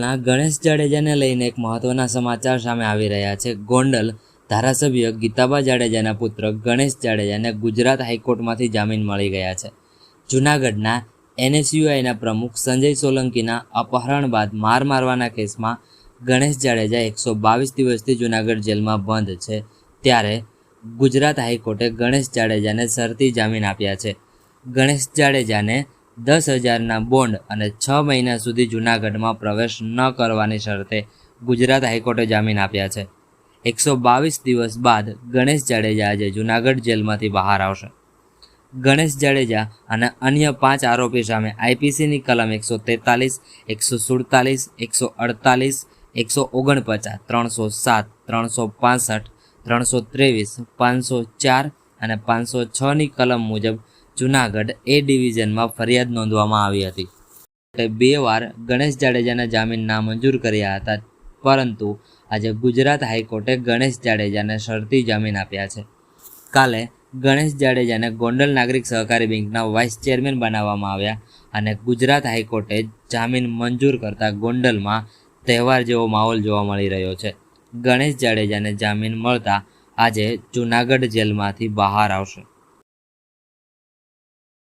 ના, ગણેશ જાડેજાને લઈને એક મહત્વના સમાચાર સામે આવી રહ્યા છે. ગોંડલ ધારાસભ્ય ગીતાબા જાડેજાના પુત્ર ગણેશ જાડેજાને ગુજરાત હાઈકોર્ટમાંથી જામીન મળી ગયા છે. જૂનાગઢના એનએસયુઆઈના પ્રમુખ સંજય સોલંકીના અપહરણ બાદ માર મારવાના કેસમાં ગણેશ જાડેજા એકસો બાવીસ દિવસથી જૂનાગઢ જેલમાં બંધ છે. ત્યારે ગુજરાત હાઈકોર્ટે ગણેશ જાડેજાને શરતી જામીન આપ્યા છે. ગણેશ જાડેજાને દસ હજારના બોન્ડ અને છ મહિના સુધી જૂનાગઢમાં પ્રવેશ ન કરવાની શરતે ગુજરાત હાઈકોર્ટે જામીન આપ્યા છે. એકસો બાવીસ દિવસ બાદ ગણેશ જાડેજા આજે જૂનાગઢ જેલમાંથી બહાર આવશે. ગણેશ જાડેજા અને અન્ય પાંચ આરોપી સામે આઈપીસીની કલમ એકસો તેતાલીસ, એકસો સુડતાલીસ, એકસો અડતાલીસ, એકસો ઓગણપચાસ, ત્રણસો સાત, ત્રણસો પાસઠ, ત્રણસો ત્રેવીસ, પાંચસો ચાર અને પાંચસો છની કલમ મુજબ જૂનાગઢ એ ડિવિઝનમાં ફરિયાદ નોંધવામાં આવી હતી. બે વાર ગણેશ જાડેજાના જામીન નામંજૂર કર્યા હતા, પરંતુ આજે ગુજરાત હાઈકોર્ટે ગણેશ જાડેજાને શરતી જામીન આપ્યા છે. કાલે ગણેશ જાડેજાને ગોંડલ નાગરિક સહકારી બેંકના વાઇસ ચેરમેન બનાવવામાં આવ્યા અને ગુજરાત હાઈકોર્ટે જામીન મંજૂર કરતા ગોંડલમાં તહેવાર જેવો માહોલ જોવા મળી રહ્યો છે. ગણેશ જાડેજાને જામીન મળતા આજે જૂનાગઢ જેલમાંથી બહાર આવશે.